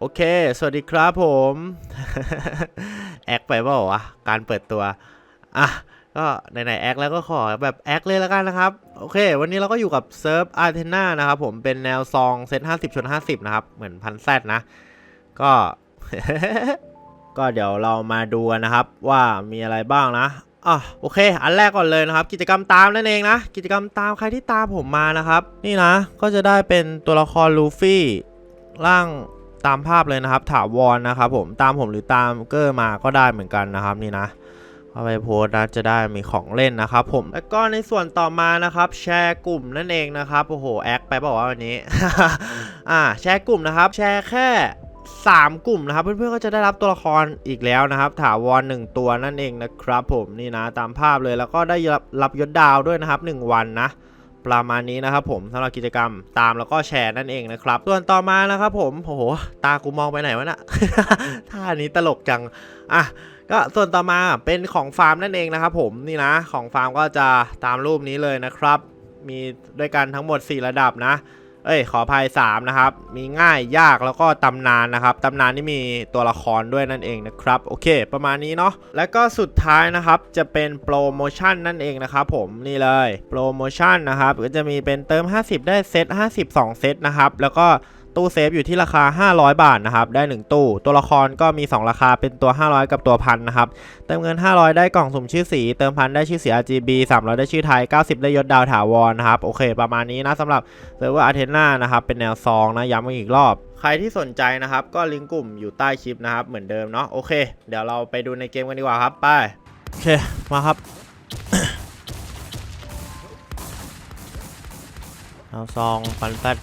โอเค สวัสดีครับผม แอคไปเปล่าวะ การเปิดตัว อะ ก็ไหนๆแอคแล้วก็ขอแบบแอคเลยแล้วกันนะครับ โอเค วันนี้เราก็อยู่กับเซิร์ฟอาร์เทน่านะครับผม เป็นแนวซองเซต50ชน50นะครับ เหมือนพันแซดนะ ก็ ก็เดี๋ยวเรามาดูกันนะครับว่ามีอะไรบ้างนะอะโอเค อันแรกก่อนเลยนะครับ กิจกรรมตามนั่นเองนะ กิจกรรมตามใครที่ตามผมมานะครับ นี่นะ ก็จะได้เป็นตัวละครลูฟี่ร่าง ตามภาพเลยนะครับ ถาวรนะครับผมตามผมหรือตามเกอร์มาก็ได้เหมือนกันนะครับนี่นะเอาไปโพสนะจะได้มีของเล่นนะครับผมแล้วก็ในส่วนต่อมานะครับแชร์กลุ่มนั่นเองนะครับโอ้โหแอคไปบอกว่าวะวันนี้อ่าแชร์กลุ่มนะครับ แชร์แค่3 กลุ่มนะครับ เพื่อนๆก็จะได้รับตัวละครอีกแล้วนะครับ ถาวร1ตัวนั่นเองนะครับ ผมนี่นะตามภาพเลยแล้วก็ได้รับรับยศดาวด้วยนะครับ 1 วันนะ ประมาณนี้นะครับผมสำหรับกิจกรรมตามแล้วก็แชร์นั่นเองนะครับส่วนต่อมานะครับผมโอ้โหตากูมองไปไหนวะน่ะท่านี้ตลกจังอะก็ส่วนต่อมาเป็นของฟาร์มนั่นเองนะครับผมนี่นะของฟาร์มก็จะตามรูปนี้เลยนะครับ มีด้วยกันทั้งหมด 4 ระดับนะ เอ้ยขออภัย3นะครับ มีง่ายยากแล้วก็ตำนานนะครับตำนานที่มีตัวละครด้วยนั่นเองนะครับโอเค ประมาณนี้เนาะแล้วก็สุดท้ายนะครับจะเป็นโปรโมชั่นนั่นเองนะครับผมนี่เลยโปรโมชั่นนะครับก็จะมีเป็นเติม 50 ได้เซต52 เซตนะครับแล้วก็ ตู้เซฟอยู่ที่ราคา 500 บาทนะครับได้ 1 ตู้ ตัวละครก็มี 2 ราคาเป็นตัว 500 กับตัวพันนะครับเติมเงิน 500 ได้กล่องสุ่มชื่อสี เติมพันได้ชื่อสี RGB 300 ได้ชื่อไทย 90 ได้ยศดาวถาวรนะครับโอเค ประมาณนี้นะสำหรับเซิร์ฟเวอร์อาร์เทน่านะครับเป็นแนวซองนะย้ำอีกรอบใครที่สนใจนะครับ ก็ลิงก์กลุ่มอยู่ใต้คลิปนะครับ เหมือนเดิมเนาะโอเค เดี๋ยวเราไปดูในเกมกันดีกว่าครับไปโอเคมาครับเอาซองปันแฟด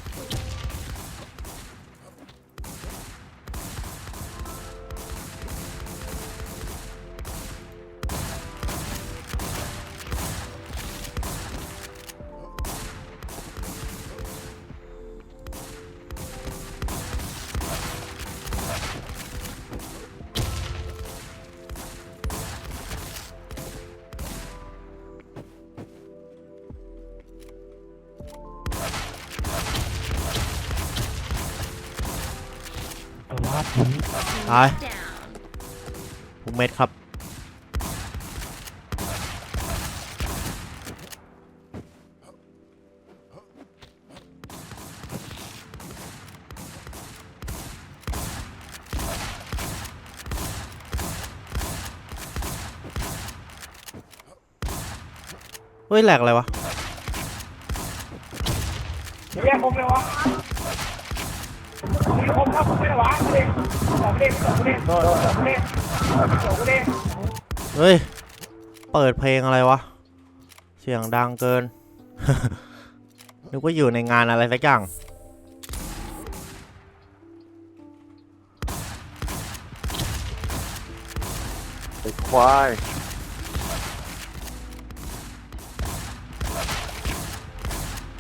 ตายทุกเม็ดครับ เฮ้ยแหลกอะไรวะ เรียกผมเลยวะ เฮ้ย เปิดเพลงอะไรวะ เสียงดังเกิน นึกว่าอยู่ในงานอะไรสักอย่าง ไอ้ควาย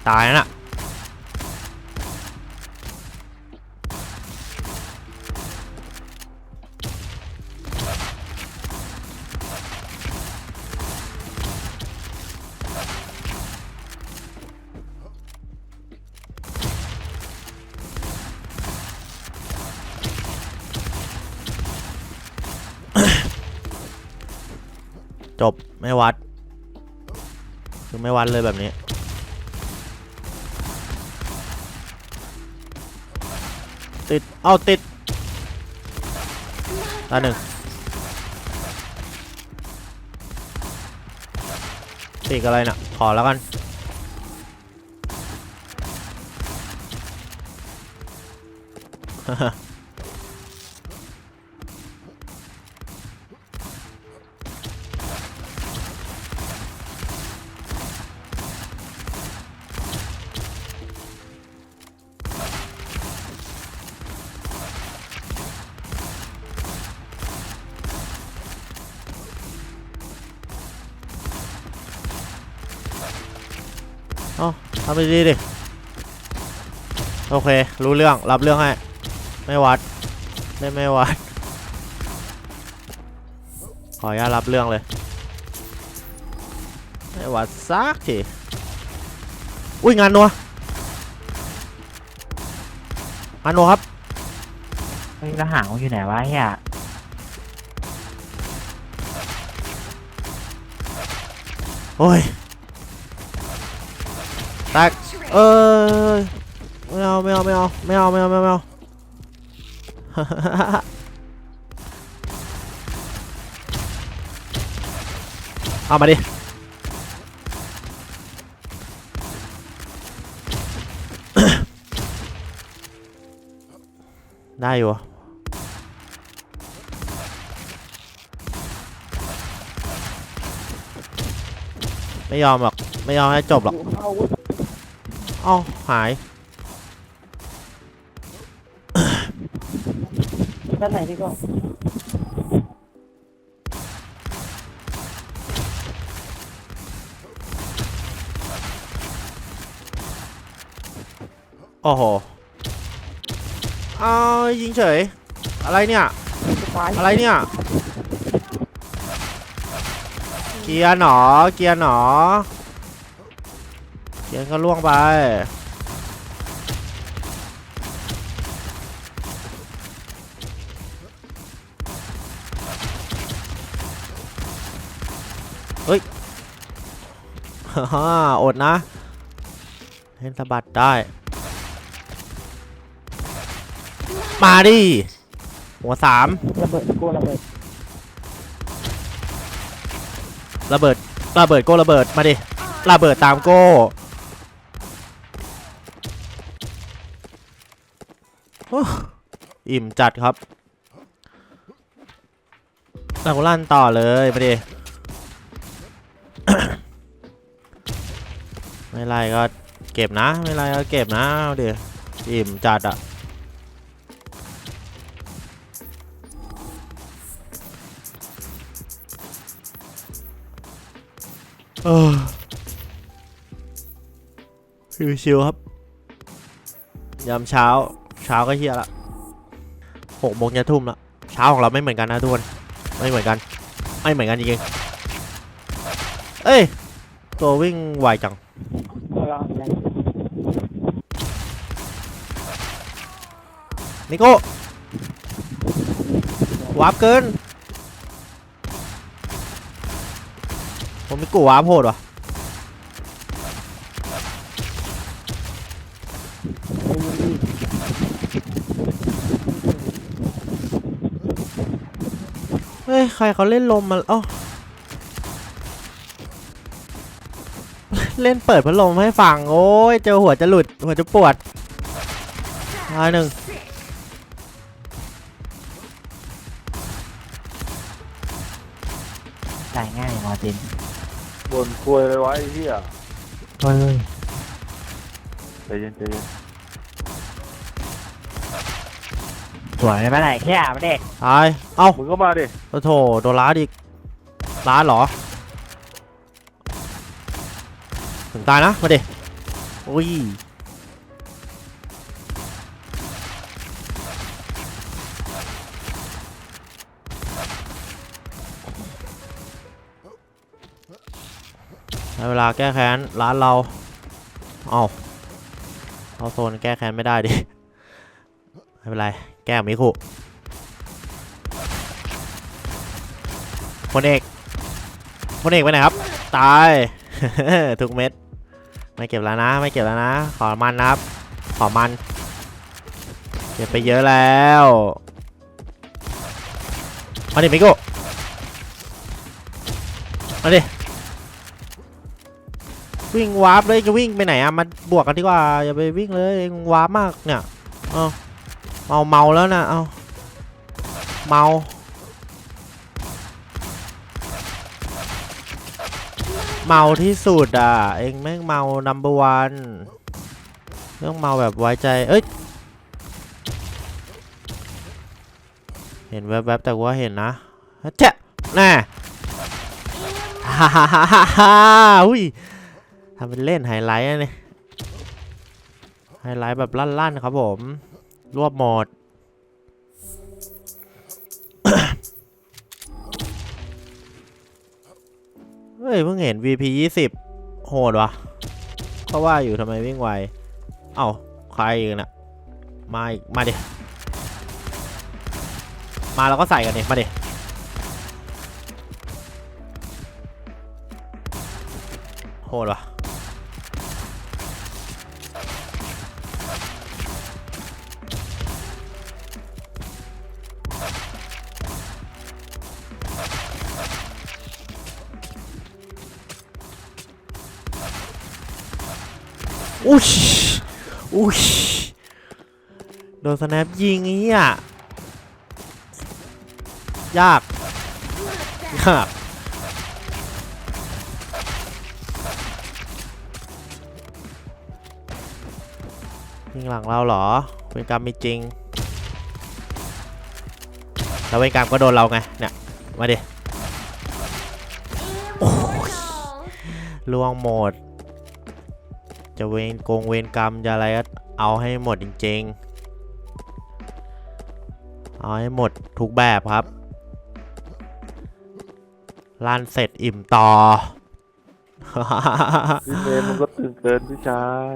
ตายแล้วน่ะ จบไม่วัด คือไม่วัดเลยแบบนี้ ติด เอาติดตาหนึ่งติดอะไรน่ะ ขอแล้วกันเอ้า ทำไปดีดิ โอเค รู้เรื่อง รับเรื่องให้ ไม่วัด ไม่ไม่วัด ขออนุญาตรับเรื่องเลย ไม่วัดซักทีอุ้ยงานนัวงานนัวครับฮ้ยแล้วหางมันอยู่ไหนวะเฮียโอ้ย แตกเออไม่เอาไม่เอาไม่เอาไม่เอาไม่เอาไม่เอาไม่เอาเอามาดิได้อยู่ไม่ยอมหรอก ไม่ยอมให้จบหรอก เอาเอ้าหายด้านไหนดีก็โอ้โหเอายิงเฉย อะไรเนี่ยสุดท้ายอะไรเนี่ย เกียร์หนอ เกียร์หนอ เยร์ก็ล่วงไป เฮ้ยฮ่าอดนะเล่นสะบัดได้ มาดิ หัวสามระเบิดโกระเบิดระเบิดระเบิดโก้ระเบิดมาดิระเบิดตามโก้ อิ่มจัดครับเราลั่นต่อเลยมาดิไม่ไรก็เก็บนะ ไม่ไรก็เก็บนะเอาดิอิ่มจัดอะเออชิวๆครับ ยามเช้า เช้าก็เฮียละหกโมงจะทุ่มละเช้าของเราไม่เหมือนกันนะทุกคนไม่เหมือนกัน ไม่เหมือนกันจริงๆเอ้ยตัววิ่งไวจังนิโก้วาร์ปเกินผมไม่กูวาร์ปโหดวะ ใครเขาเล่นลมมาเอ้าเล่นเปิดพัดลมให้ฟัง โอ้ย เจอหัวจะหลุด หัวจะปวดตายหนึ่งตายง่ายมาร์ตินบนควยเลยวะไอ้เหี้ยเฮ้ยใจเย็นใจเย็น สวยไม่ไหนแค่ไม่ได้ตาย เอ้ามึงก็มาดิโอ้โถโดนล้าดอีกล้าเหรอ ถึงตายนะ มาดิอุ้ยเวลาแก้แค้นร้านเรา เอาเอาโซนแก้แค้นไม่ได้ดิ ไม่เป็นไร แก้มิคุพลเอกพลเอกไปไหนครับ ตาย ทุกเม็ด ไม่เก็บแล้วนะ ไม่เก็บแล้วนะ ขอมันนะครับ ขอมัน เก็บไปเยอะแล้วมาดิมิโกมาดิ วิ่งวาร์ปเลยจะวิ่งไปไหนอะมาบวกกันดีกว่า อย่าไปวิ่งเลยเองวาร์ปมากเนี่ย เอ เอาเมาแล้วนะเอาเมาเมาที่สุดอะ เองแม่งเมา number one เรื่องเมาแบบไว้ใจ เอ้ย เห็นแวบๆแต่ว่าเห็นนะเจ๊ะแน่ฮ่าฮ่าฮ่าฮ่าฮ่าอุ้ยทำเป็นเล่นไฮไลท์อะเนี่ยไฮไลท์แบบลั่นๆครับผม รวบหมด เฮ้ย เพิ่งเห็น VP 20 โหดวะก็ว่าอยู่ทำไมวิ่งไว เอ้า ใครอีกน่ะมาอีก มาดิ มาเราก็ใส่กันดิ มาดิโหดวะ อุ้ยโดนสแนปยิงไอ้เงี้ยยาก ยาก ยิงหลังเราเหรอเวรกรรมมีจริง แล้วเวรกรรมก็โดนเราไง เนี่ย มาดิโอ้ยล่วงหมด จะเวรโกงเวรกรรมจะอะไรก็เอาให้หมดจริงๆ เอาให้หมดทุกแบบครับลั่นเสร็จอิ่มต่อพี่เมย์มันก็ตึงเกินพี่ชาย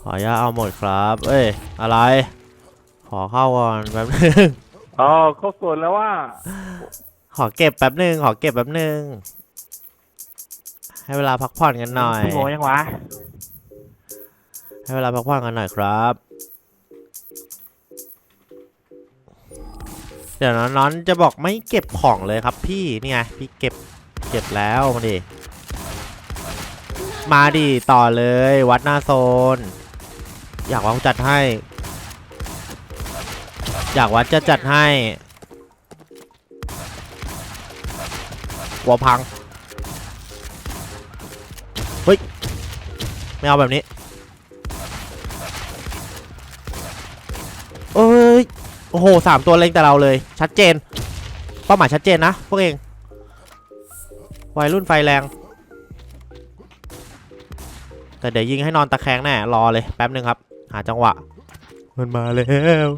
ขออนุญาตเอาหมดครับ เอ้ย อะไร ขอเข้าก่อนแป๊บนึงอ๋อเขาสวนแล้วว่า ขอเก็บแป๊บนึง ขอเก็บแป๊บนึง ให้เวลาพักผ่อนกันหน่อย พี่โมยังวะ ให้เวลาพักผ่อนกันหน่อยครับ เดี๋ยวน้อนๆจะบอกไม่เก็บของเลยครับพี่นี่ไงพี่เก็บเก็บแล้วมาดิ มาดิต่อเลยวัดหน้าโซน อยากวัดจัดให้ อยากวัดจะจัดให้วัวพัง ไม่เอาแบบนี้เอ้ยโอ้โหสามตัวเล็งแต่เราเลย ชัดเจน เป้าหมายชัดเจนนะ พวกเอง วัยรุ่นไฟแรง แต่เดี๋ยวยิงให้นอนตะแคงแน่ รอเลย แป๊บนึงครับ หาจังหวะ มันมาแล้ว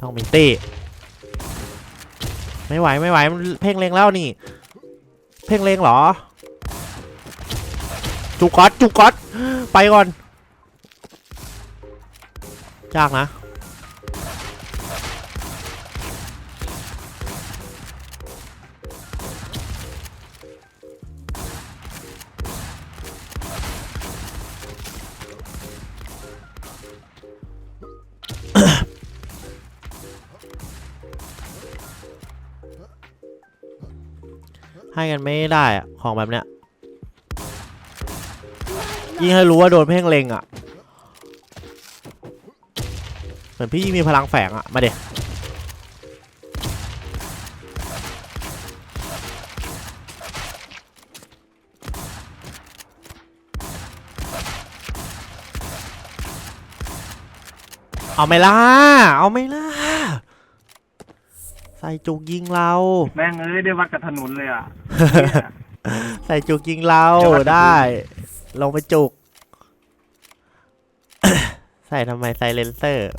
ต้องมีตี้ ไม่ไหวไม่ไหวมันเพ่งเลงแล้วนี่ เพ่งเลงเหรอ จูกอตจูกอตไปก่อนยากนะ ให้กันไม่ได้อะของแบบเนี้ย ยิ่งให้รู้ว่าโดนเพ่งเล็งอะ เหมือนพี่ยิ่งมีพลังแฝงอะ มาเด็เอาไหม่ล่ะ เอาไหม่ล่ะ ใส่จุกยิงเรา แม่งเอ้ยได้วัดกับถนนเลยอะ ใส่จุกยิงเราเดี๋ยวว่าจะได้ ลงไปจุก ใส่ทำไมไซเลนเซอร์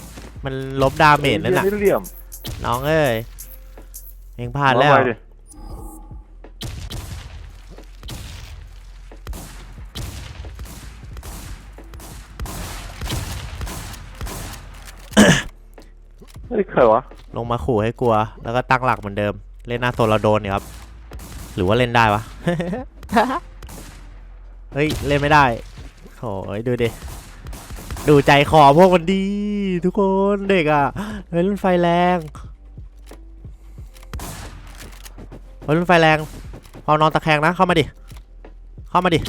มันลบดาเมจนั่นน่ะนี่เหลี่ยมน้องเอ้ยเองพลาดแล้วเอไปดิเฮ้ยใครวะ ลงมาขู่ให้กลัว แล้วก็ตั้งหลักเหมือนเดิม เล่นหน้าโซนเราโดนเนี่ยครับ หรือว่าเล่นได้วะ เฮ้ย เล่นไม่ได้โอ้ยดูดิ ดูใจคอพวกมันดี ทุกคนเด็กอะเฮ้ยรุ่นไฟแรงเฮ้ยรุ่นไฟแรงพอานอนตะแคงนะ เข้ามาดิ เข้ามาดิ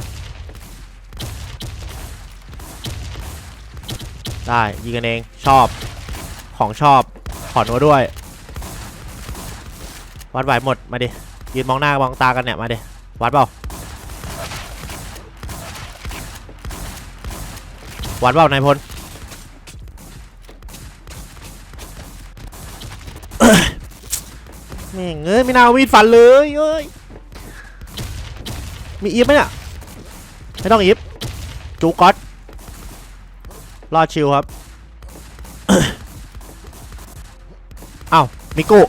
ได้ยิงกันเองชอบของชอบขอนัวด้วย วัดไหวหมดมาดิยืนมองหน้ามองตากันเนี่ยมาดิวัดเปล่า วัดเปล่านายพลแม่งเอ้ยไม่น่าเอามีดฟันเลยเอ้ยมีอีฟไหมเนี่ยไม่ต้องอีฟจูก๊อตรอดชิวครับเอ้ามิกุ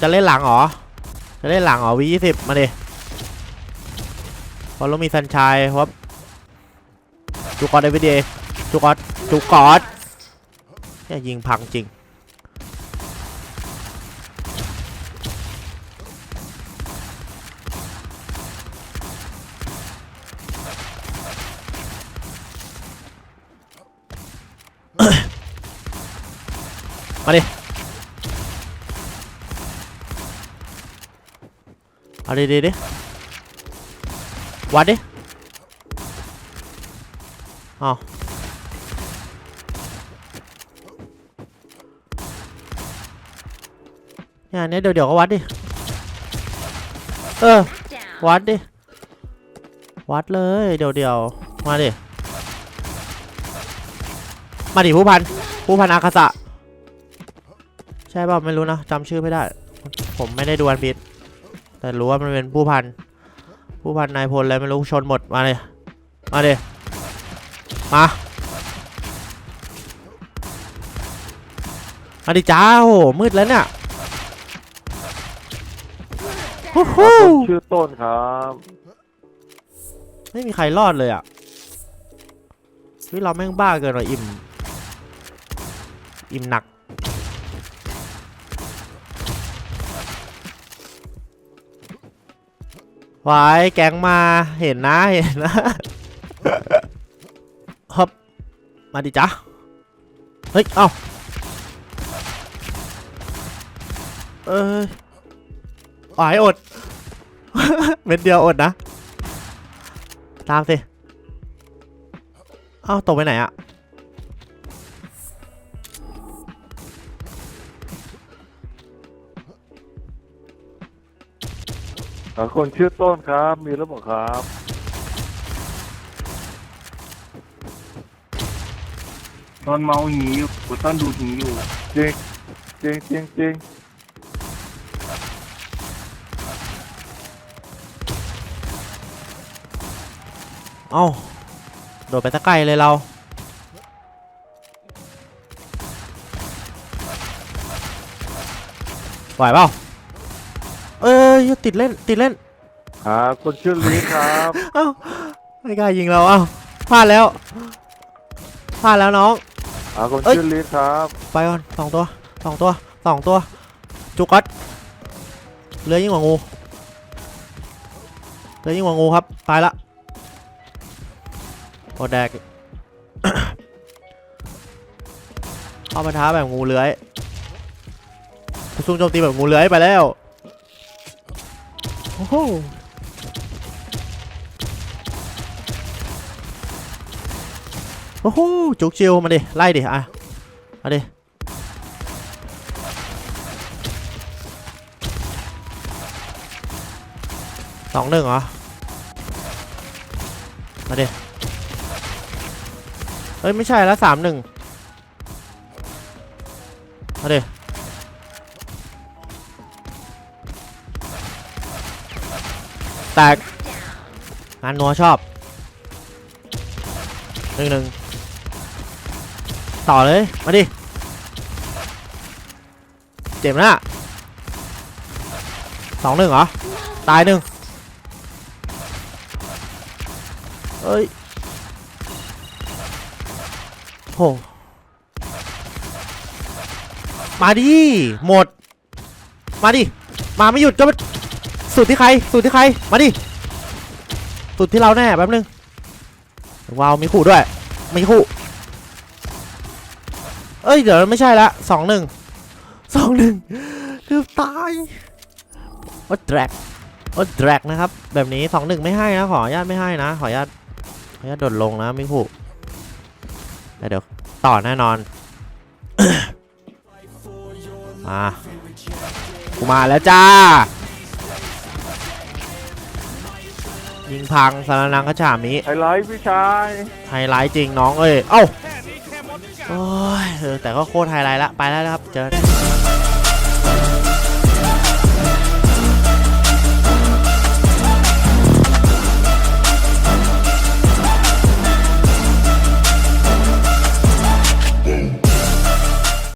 จะเล่นหลังหรอ จะเล่นหลังหรอวียี่สิบมาดิพอเรามีซันชัยครับ จูกอดเอวีดีจูกอดจูกอดเนี่ยยิงพังจริง มาดิเอาดิดิดิวัดดิ เอาเนี่ยอันเนี้ยเดี๋ยวเดี๋ยวก็วัดดิ เออ วัดดิ วัดเลย เดี๋ยวเดี๋ยวมาดิ มาดิผู้พัน ผู้พันอาคาสะ ใช่ป่ะไม่รู้นะจำชื่อไม่ได้ ผมไม่ได้ดูวันพีชแต่รู้ว่ามันเป็นผู้พัน ผู้พันนายพลอะไรไม่รู้ชนหมด มาเลย มาเลย มามาดิจ้าโหมืดแล้วเนี่ยโอ้โหคนชื่อต้นครับไม่มีใครรอดเลยอะเฮ้ยเราแม่งบ้าเกินว่ะอิ่ม อิ่มหนักวายแก๊งมาเห็นนะเห็นนะฮึบ มาดิจ๊ะเฮ้ย เอ้าเอ้ยอ๋อยอด เม็ดเดียวอดนะ ตามสิ เอ้าตกไปไหนอะอ่าคนชื่อต้นครับ มีหรือเปล่าครับ ตอนเมาหีอยู่กูต้นดูหีอยู่จริงจริงจริงจริงเอ้า โดดไปตะไกลเลยเรา ไหวเปล่า เอ้ยติดเล่น ติดเล่น อ่าคนชื่อลีครับ เอ้า ไม่กล้ายิงเรา เอ้าพลาดแล้วพลาดแล้วน้อง อ่าคนเอ้ยชื่อลีครับไปก่อนสองตัวสองตัวสองตัว จุกัดเหลือยิ่งกว่างูเหลือยิ่งกว่างูครับ ตายละโอแดกเข้ามาท้าแบบงูเลื้อยซุ่มโจมตีแบบงูเลื้อยไปแล้ว โอ้โห โอ้โหจุกเชิวมาดิไล่ดิอะมาดิสองหนึ่งเหรอ มาดิเฮ้ย ไม่ใช่แล้วสามหนึ่งมาดิแตกงานนัวชอบหนึ่งหนึ่ง ต่อเลย มาดิ เจ็บนะสองหนึ่งเหรอ ตายหนึ่งเอ้ยโหมาดิ หมด มาดิ มาไม่หยุดก็สุดที่ใครสุดที่ใคร มาดิสุดที่เราแน่แป๊บนึงว้าวมีขู่ด้วย มีขู่ อ้ยเดี๋ยวไม่ใช่ละสองหนึ่งสองหนึ่งเกือบตายโอ้แดรกโอ้แดรกนะครับ แบบนี้สองหนึ่งไม่ให้นะขออนุญาตไม่ให้นะขออนุญาตขออนุญาตโดดลงนะมิคุแต่เดี๋ยวต่อแน่นอนมากูมาแล้วจ้า ยิงพังสารนังกระฉามนี้ไฮไลท์พี่ชายไฮไลท์จริงน้องเอ้ยเอ้า โอ้ยเออแต่ก็โคตรไฮไลท์ละ ไปแล้วนะครับ เจอ